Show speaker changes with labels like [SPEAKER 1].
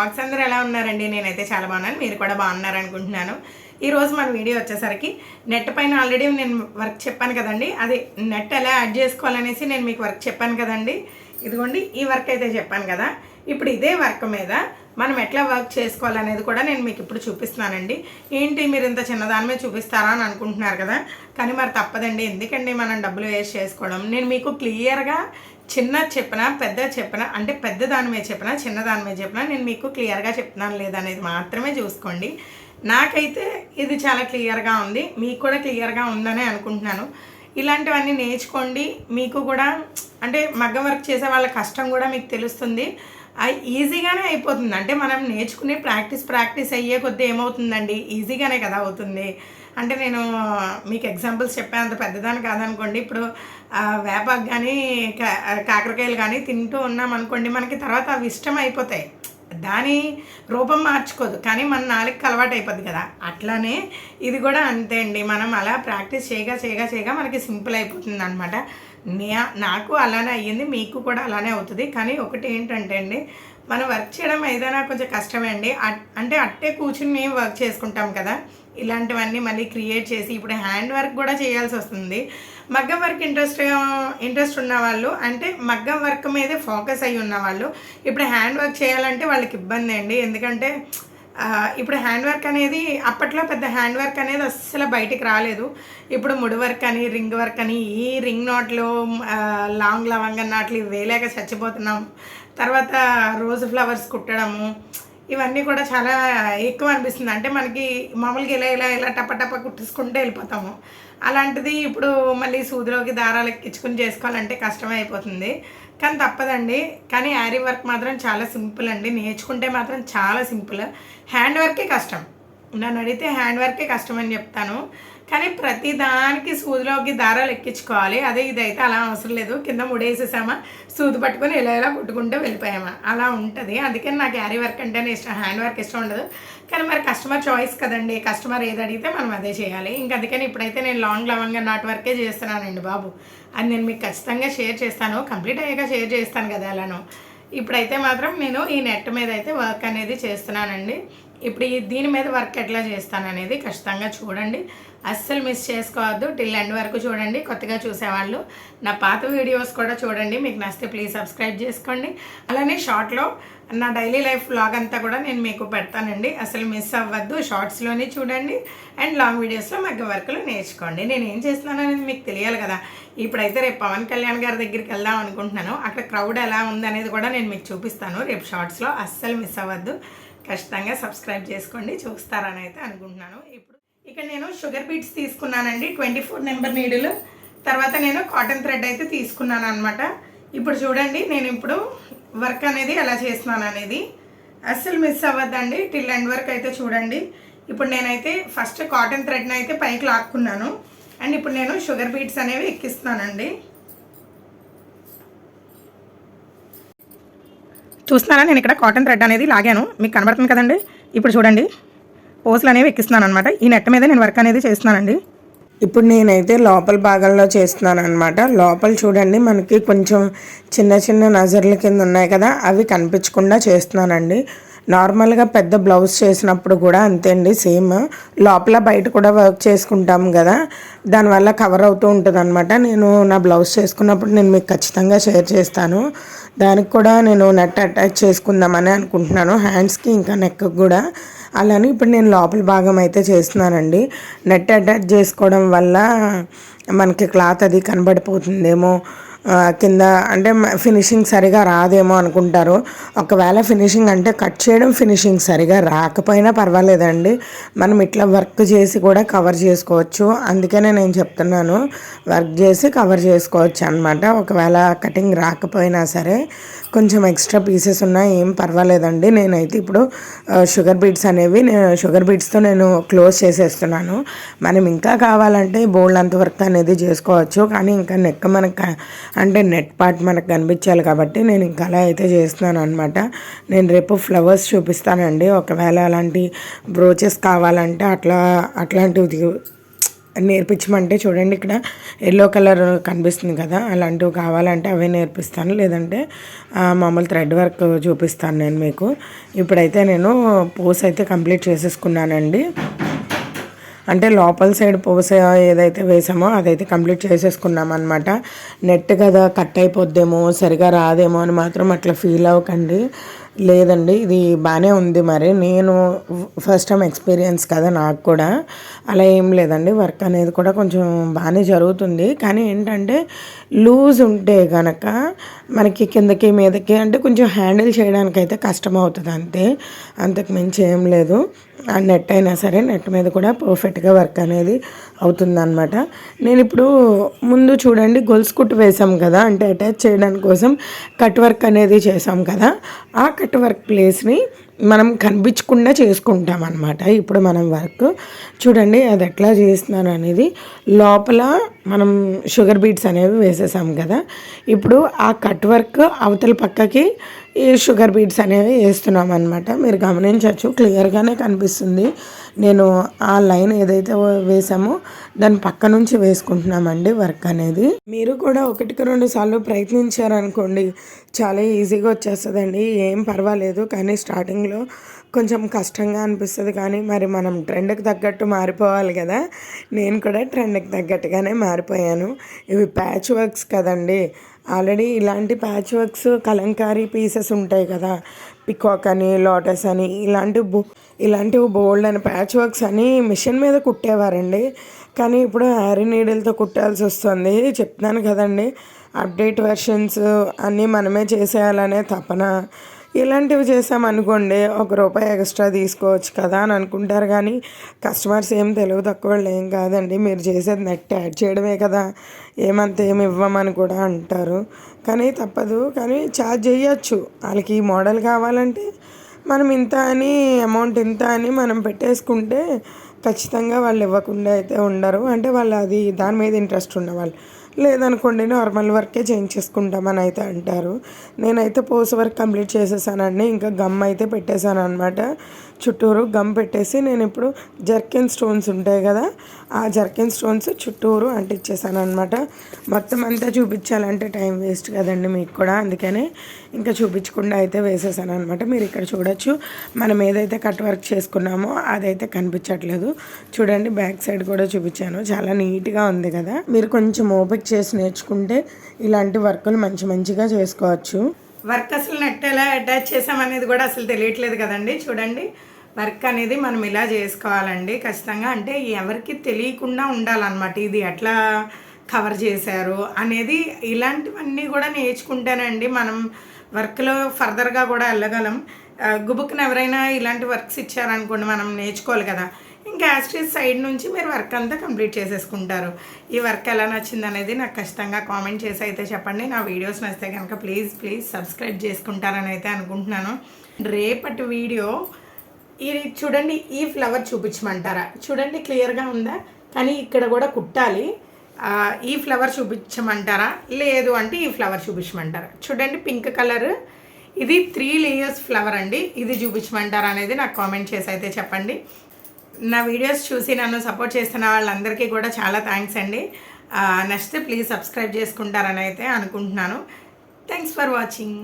[SPEAKER 1] Vlogs అందరూ ఎలా ఉన్నారండి? నేనైతే చాలా బాగున్నాను. మీరు కూడా బాగున్నారు అనుకుంటున్నాను ఈరోజు మన వీడియో వచ్చేసరికి నెట్ పైన ఆల్రెడీ నేను వర్క్ చెప్పాను కదండి. అది నెట్ ఎలా యాడ్ చేసుకోవాలనేసి నేను మీకు వర్క్ చెప్పాను కదండి. ఇదిగోండి ఈ వర్క్ అయితే చెప్పాను కదా. ఇప్పుడు ఇదే వర్క్ మీద మనం ఎట్లా వర్క్ చేసుకోవాలనేది కూడా నేను మీకు ఇప్పుడు చూపిస్తున్నానండి. ఏంటి మీరు ఇంత చిన్నదాని మీద చూపిస్తారా అని అనుకుంటున్నారు కదా. కానీ మరి తప్పదండి. ఎందుకండి మనం డబ్బులు వేస్ట్ చేసుకోవడం? నేను మీకు క్లియర్గా చిన్న చెప్పిన పెద్ద చెప్పిన అంటే పెద్ద దాని మీద చెప్పిన చిన్న దాని మీద చెప్పిన నేను మీకు క్లియర్గా చెప్తున్నాను లేదనేది మాత్రమే చూసుకోండి. నాకైతే ఇది చాలా క్లియర్గా ఉంది. మీకు కూడా క్లియర్గా ఉందని అనుకుంటున్నాను. ఇలాంటివన్నీ నేర్చుకోండి. మీకు కూడా అంటే మగ్గం వర్క్ చేసే వాళ్ళ కష్టం కూడా మీకు తెలుస్తుంది. ఈజీగానే అయిపోతుంది. అంటే మనం నేర్చుకునే ప్రాక్టీస్ ప్రాక్టీస్ అయ్యే కొద్దీ ఏమవుతుందండి? ఈజీగానే కదా అవుతుంది. అంటే నేను మీకు ఎగ్జాంపుల్స్ చెప్పేంత పెద్దదాన్ని కాదనుకోండి. ఇప్పుడు వేపాకు కానీ కా కాకరకాయలు కానీ తింటూ ఉన్నాం అనుకోండి మనకి తర్వాత అవి ఇష్టం అయిపోతాయి. దాని రూపం మార్చుకోదు. కానీ మన నాలుగుకి అలవాటు అయిపోద్ది కదా. అట్లానే ఇది కూడా అంతే అండి. మనం అలా ప్రాక్టీస్ చేయగా చేయగా చేయగా మనకి సింపుల్ అయిపోతుంది అనమాట నాకు అలానే అయ్యింది మీకు కూడా అలానే అవుతుంది. కానీ ఒకటి ఏంటంటే అండి మనం వర్క్ చేయడం ఏదైనా కొంచెం కష్టమే అండి. అట్- అంటే అట్టే కూర్చుని మేము వర్క్ చేసుకుంటాం కదా. ఇలాంటివన్నీ మళ్ళీ క్రియేట్ చేసి ఇప్పుడు హ్యాండ్ వర్క్ కూడా చేయాల్సి వస్తుంది. మగ్గం వర్క్ ఇంట్రెస్ట్ ఇంట్రెస్ట్ ఉన్న వాళ్ళు అంటే మగ్గం వర్క్ మీదే ఫోకస్ అయ్యి ఉన్నవాళ్ళు ఇప్పుడు హ్యాండ్ వర్క్ చేయాలంటే వాళ్ళకి ఇబ్బంది అండి. ఎందుకంటే ఇప్పుడు హ్యాండ్ వర్క్ అనేది అప్పట్లో పెద్ద హ్యాండ్ వర్క్ అనేది అస్సలు బయటికి రాలేదు. ఇప్పుడు ముడి వర్క్ అని రింగ్ వర్క్ అని ఈ రింగ్ నాట్లు లాంగ్ లవంగ నాట్లు ఇవి వేయలేక చచ్చిపోతున్నాం. తర్వాత రోజు ఫ్లవర్స్ కుట్టడము ఇవన్నీ కూడా చాలా ఎక్కువ అనిపిస్తుంది. అంటే మనకి మామూలుగా ఇలా ఇలా ఇలా టప టప కుట్టేసుకుంటూ వెళ్ళిపోతాము. అలాంటిది ఇప్పుడు మళ్ళీ సూదిలోకి దారాలు ఎక్కించుకుని చేసుకోవాలంటే కష్టమైపోతుంది అయిపోతుంది. కానీ తప్పదండి. కానీ యారీ వర్క్ మాత్రం చాలా సింపుల్ అండి. నేర్చుకుంటే మాత్రం చాలా సింపుల్. హ్యాండ్ వర్కే కష్టం. నన్ను అడిగితే హ్యాండ్ వర్కే కష్టం అని చెప్తాను. కానీ ప్రతి దానికి సూదిలోకి దారాలు ఎక్కించుకోవాలి. అదే ఇదైతే అలా అవసరం లేదు. కింద ముడేసేసామా? సూది పట్టుకొని ఇలా ఇలా కుట్టుకుంటూ వెళ్ళిపోయామా? అలా ఉంటుంది. అందుకని నాకు యారీ వర్క్ అంటేనే ఇష్టం. హ్యాండ్ వర్క్ ఇష్టం ఉండదు. కానీ మరి కస్టమర్ చాయిస్ కదండి. కస్టమర్ ఏది అడిగితే మనం అదే చేయాలి. ఇంకా అందుకని ఇప్పుడైతే నేను లాంగ్ లవంగా నాట్ వర్కే చేస్తున్నానండి బాబు. అది నేను మీకు ఖచ్చితంగా షేర్ చేస్తాను. కంప్లీట్ అయ్యాక షేర్ చేస్తాను కదా అలాను. ఇప్పుడైతే మాత్రం నేను ఈ నెట్ మీద అయితే వర్క్ అనేది చేస్తున్నానండి. ఇప్పుడు ఈ దీని మీద వర్క్ ఎట్లా చేస్తాను అనేది ఖచ్చితంగా చూడండి. అస్సలు మిస్ చేసుకోవద్దు. టిల్ ఎండ్ వరకు చూడండి. కొత్తగా చూసేవాళ్ళు నా పాత వీడియోస్ కూడా చూడండి. మీకు నచ్చితే ప్లీజ్ సబ్స్క్రైబ్ చేసుకోండి. అలానే షార్ట్లో నా డైలీ లైఫ్ వ్లాగ్ అంతా కూడా నేను మీకు పెడతానండి. అసలు మిస్ అవ్వద్దు. షార్ట్స్లోనే చూడండి. అండ్ లాంగ్ వీడియోస్లో మగ్గ వర్క్లు నేర్చుకోండి. నేను ఏం చేస్తున్నాను అనేది మీకు తెలియాలి కదా. ఇప్పుడైతే రేపు పవన్ కళ్యాణ్ గారి దగ్గరికి వెళ్దాం అనుకుంటున్నాను. అక్కడ క్రౌడ్ ఎలా ఉందనేది కూడా నేను మీకు చూపిస్తాను. రేపు షార్ట్స్లో అస్సలు మిస్ అవ్వద్దు. ఖచ్చితంగా సబ్స్క్రైబ్ చేసుకోండి చూస్తారని అయితే అనుకుంటున్నాను. ఇప్పుడు ఇక్కడ నేను షుగర్ బీట్స్ తీసుకున్నానండి ట్వంటీ ఫోర్ నెంబర్ నీడిల్. తర్వాత నేను కాటన్ థ్రెడ్ అయితే తీసుకున్నాను అనమాట ఇప్పుడు చూడండి నేను ఇప్పుడు వర్క్ అనేది ఎలా చేస్తున్నాను అనేది. అస్సలు మిస్ అవ్వద్దండి టిల్ ఎండ్ వర్క్ అయితే చూడండి. ఇప్పుడు నేనైతే ఫస్ట్ కాటన్ థ్రెడ్ని అయితే పైకి లాక్కున్నాను. అండ్ ఇప్పుడు నేను షుగర్ బీట్స్ అనేవి ఎక్కిస్తున్నానండి. చూస్తున్నారా? నేను ఇక్కడ కాటన్ థ్రెడ్ అనేది లాగాను. మీకు కనబడుతుంది కదండి? ఇప్పుడు చూడండి. పోస్లు అనేవి ఎక్కిస్తున్నాను అనమాట ఈ నెట్ మీద నేను వర్క్ అనేది చేస్తున్నానండి.
[SPEAKER 2] ఇప్పుడు నేనైతే లోపల భాగంలో చేస్తున్నాను అనమాట లోపల చూడండి మనకి కొంచెం చిన్న చిన్న నజర్ల కింద ఉన్నాయి కదా అవి కనిపించకుండా చేస్తున్నానండి. నార్మల్గా పెద్ద బ్లౌజ్ చేసినప్పుడు కూడా అంతే అండి సేమ్ లోపల బయట కూడా వర్క్ చేసుకుంటాం కదా దానివల్ల కవర్ అవుతూ ఉంటుంది అనమాట నేను నా బ్లౌజ్ చేసుకున్నప్పుడు నేను మీకు ఖచ్చితంగా షేర్ చేస్తాను. దానికి కూడా నేను నెట్ అటాచ్ చేసుకుందామని అనుకుంటున్నాను. హ్యాండ్స్కి ఇంకా నెక్ కూడా. అలానే ఇప్పుడు నేను లోపల భాగం అయితే చేస్తున్నానండి. నెట్ అటాచ్ చేసుకోవడం వల్ల మనకి క్లాత్ అది కనబడిపోతుందేమో కింద అంటే ఫినిషింగ్ సరిగా రాదేమో అనుకుంటారు. ఒకవేళ ఫినిషింగ్ అంటే కట్ చేయడం ఫినిషింగ్ సరిగా రాకపోయినా పర్వాలేదండి. మనం ఇట్లా వర్క్ చేసి కూడా కవర్ చేసుకోవచ్చు. అందుకనే నేను చెప్తున్నాను వర్క్ చేసి కవర్ చేసుకోవచ్చు అనమాట ఒకవేళ కటింగ్ రాకపోయినా సరే కొంచెం ఎక్స్ట్రా పీసెస్ ఉన్నా ఏం పర్వాలేదండి. నేనైతే ఇప్పుడు షుగర్ బీట్స్ అనేవి నేను షుగర్ బీట్స్తో నేను క్లోజ్ చేసేస్తున్నాను. మనం ఇంకా కావాలంటే బోల్డ్ అంత వర్క్ అనేది చేసుకోవచ్చు. కానీ ఇంకా నెక్ మనకు అంటే నెట్ పార్ట్ మనకు కనిపించాలి కాబట్టి నేను ఇంకా అలా అయితే చేస్తున్నాను అనమాట నేను రేపు ఫ్లవర్స్ చూపిస్తానండి. ఒకవేళ అలాంటి బ్రోచెస్ కావాలంటే అట్లా అట్లాంటివి నేర్పించమంటే చూడండి ఇక్కడ ఎల్లో కలర్ కనిపిస్తుంది కదా అలాంటివి కావాలంటే అవే నేర్పిస్తాను. లేదంటే మామూలు థ్రెడ్ వర్క్ చూపిస్తాను నేను మీకు. ఇప్పుడైతే నేను పోస్ అయితే కంప్లీట్ చేసేసుకున్నానండి. అంటే లోపల సైడ్ పూస ఏదైతే వేసామో అదైతే కంప్లీట్ చేసేసుకున్నాం అనమాట నెట్ కదా కట్ అయిపోద్దేమో సరిగా రాదేమో అని మాత్రం అట్లా ఫీల్ అవ్వకండి. లేదండి ఇది బాగానే ఉంది మరి. నేను ఫస్ట్ టైం ఎక్స్పీరియన్స్ కదా నాకు కూడా. అలా ఏం లేదండి వర్క్ అనేది కూడా కొంచెం బాగానే జరుగుతుంది. కానీ ఏంటంటే లూజ్ ఉంటే కనుక మనకి కిందకి మీదకి అంటే కొంచెం హ్యాండిల్ చేయడానికి అయితే కష్టం అవుతుంది అంతే. అంతకు మించి ఏం లేదు. ఆ నెట్ అయినా సరే నెట్ మీద కూడా పర్ఫెక్ట్గా వర్క్ అనేది అవుతుందన్నమాట. నేను ఇప్పుడు ముందు చూడండి గొలుసు కుట్టు వేసాం కదా అంటే అటాచ్ చేయడానికి కోసం కట్ వర్క్ అనేది చేసాం కదా ఆ కట్ వర్క్ ప్లేస్ని మనం కనిపించకుండా చేసుకుంటాం అనమాట ఇప్పుడు మనం వర్క్ చూడండి అది ఎట్లా చేస్తున్నాను అనేది లోపల మనం షుగర్ బీట్స్ అనేవి వేసేసాం కదా ఇప్పుడు ఆ కట్ వర్క్ అవతల పక్కకి ఈ షుగర్ బీట్స్ అనేవి వేస్తున్నాం అనమాట మీరు గమనించవచ్చు క్లియర్గానే కనిపిస్తుంది. నేను ఆ లైన్ ఏదైతే వేసామో దాని పక్క నుంచి వేసుకుంటున్నామండి వర్క్ అనేది. మీరు కూడా ఒకటికి రెండు సార్లు ప్రయత్నించారనుకోండి చాలా ఈజీగా వచ్చేస్తుందండి. ఏం పర్వాలేదు కానీ స్టార్టింగ్లో కొంచెం కష్టంగా అనిపిస్తుంది. కానీ మరి మనం ట్రెండ్కి తగ్గట్టు మారిపోవాలి కదా. నేను కూడా ట్రెండ్కి తగ్గట్టుగానే మారిపోయాను. ఇవి ప్యాచ్ వర్క్స్ కదండి. ఆల్రెడీ ఇలాంటి ప్యాచ్ వర్క్స్ కలంకారీ పీసెస్ ఉంటాయి కదా. పికాక్ అని లోటస్ అని ఇలాంటి బో ఇలాంటివి బోల్డ్ అని ప్యాచ్ వర్క్స్ అని మిషన్ మీద కుట్టేవారండి. కానీ ఇప్పుడు హ్యారీ నీడిల్తో కుట్టాల్సి వస్తుంది. చెప్తున్నాను కదండి అప్డేట్ వెర్షన్స్ అన్నీ మనమే చేసేయాలనే తపన. ఇలాంటివి చేసామనుకోండి ఒక రూపాయి ఎక్స్ట్రా తీసుకోవచ్చు కదా అని అనుకుంటారు. కానీ కస్టమర్స్ ఏం తెలివి తక్కువ ఏం కాదండి. మీరు చేసేది నెట్ యాడ్ చేయడమే కదా. ఏమంత ఏమి ఇవ్వమని కూడా అంటారు. కానీ తప్పదు. కానీ ఛార్జ్ చేయొచ్చు. వాళ్ళకి ఈ మోడల్ కావాలంటే మనం ఇంత అని అమౌంట్ ఇంత అని మనం పెట్టేసుకుంటే ఖచ్చితంగా వాళ్ళు ఇవ్వకుండా అయితే ఉండరు. అంటే వాళ్ళు అది దాని మీద ఇంట్రెస్ట్ ఉన్నవాళ్ళు లేదనుకోండి నార్మల్ వర్కే చేంజ్ చేసుకుంటామని అయితే అంటారు. నేనైతే పోస్ వర్క్ కంప్లీట్ చేసేసానండి ఇంకా గమ్ అయితే పెట్టేశాను అనమాట చుట్టూరు గమ్ పెట్టేసి నేను ఇప్పుడు జర్కిన్ స్టోన్స్ ఉంటాయి కదా ఆ జర్కిన్ స్టోన్స్ చుట్టూరు అంటించేసాను అనమాట మొత్తం అంతా చూపించాలంటే టైం వేస్ట్ కదండి మీకు కూడా అందుకనే ఇంకా చూపించకుండా అయితే వేసేసాను అనమాట మీరు ఇక్కడ చూడొచ్చు మనం ఏదైతే కట్ వర్క్ చేసుకున్నామో అదైతే కనిపించట్లేదు. చూడండి బ్యాక్ సైడ్ కూడా చూపించాను. చాలా నీట్గా ఉంది కదా. మీరు కొంచెం ఓపిక చేసి నేర్చుకుంటే ఇలాంటి వర్కులు మంచి మంచిగా చేసుకోవచ్చు.
[SPEAKER 1] వర్క్ అసలు నెట్ ఎలా అటాచ్ చేసామనేది కూడా అసలు తెలియట్లేదు కదండి. చూడండి వర్క్ అనేది మనం ఇలా చేసుకోవాలండి. ఖచ్చితంగా అంటే ఎవరికి తెలియకుండా ఉండాలన్నమాట. ఇది ఎట్లా కవర్ చేశారు అనేది ఇలాంటివన్నీ కూడా నేర్చుకుంటేనండి మనం వర్క్లో ఫర్దర్గా కూడా వెళ్ళగలం. ఆ, గుబుక్కున ఎవరైనా ఇలాంటి వర్క్స్ ఇచ్చారనుకోండి మనం నేర్చుకోవాలి కదా. ఇంకా యాస్ట్రీస్ సైడ్ నుంచి మీరు వర్క్ అంతా కంప్లీట్ చేసేసుకుంటారు. ఈ వర్క్ ఎలా నచ్చింది అనేది నాకు ఖచ్చితంగా కామెంట్ చేసి అయితే చెప్పండి. నా వీడియోస్ నచ్చితే కనుక ప్లీజ్ ప్లీజ్ సబ్స్క్రైబ్ చేసుకుంటారని అయితే అనుకుంటున్నాను. రేపటి వీడియో ఇది చూడండి ఈ ఫ్లవర్ చూపించమంటారా? చూడండి క్లియర్గా ఉందా? కానీ ఇక్కడ కూడా కుట్టాలి. ఈ ఫ్లవర్ చూపించమంటారా? లేదు అంటే ఈ ఫ్లవర్ చూపించమంటారా? చూడండి పింక్ కలర్. ఇది త్రీ లేయర్స్ ఫ్లవర్ అండి. ఇది చూపించమంటారా అనేది నాకు కామెంట్ చేసి అయితే చెప్పండి. నా వీడియోస్ చూసి నన్ను సపోర్ట్ చేస్తున్న వాళ్ళందరికీ కూడా చాలా థ్యాంక్స్ అండి. నచ్చితే ప్లీజ్ సబ్స్క్రైబ్ చేసుకుంటారని అయితే అనుకుంటున్నాను. Thanks for watching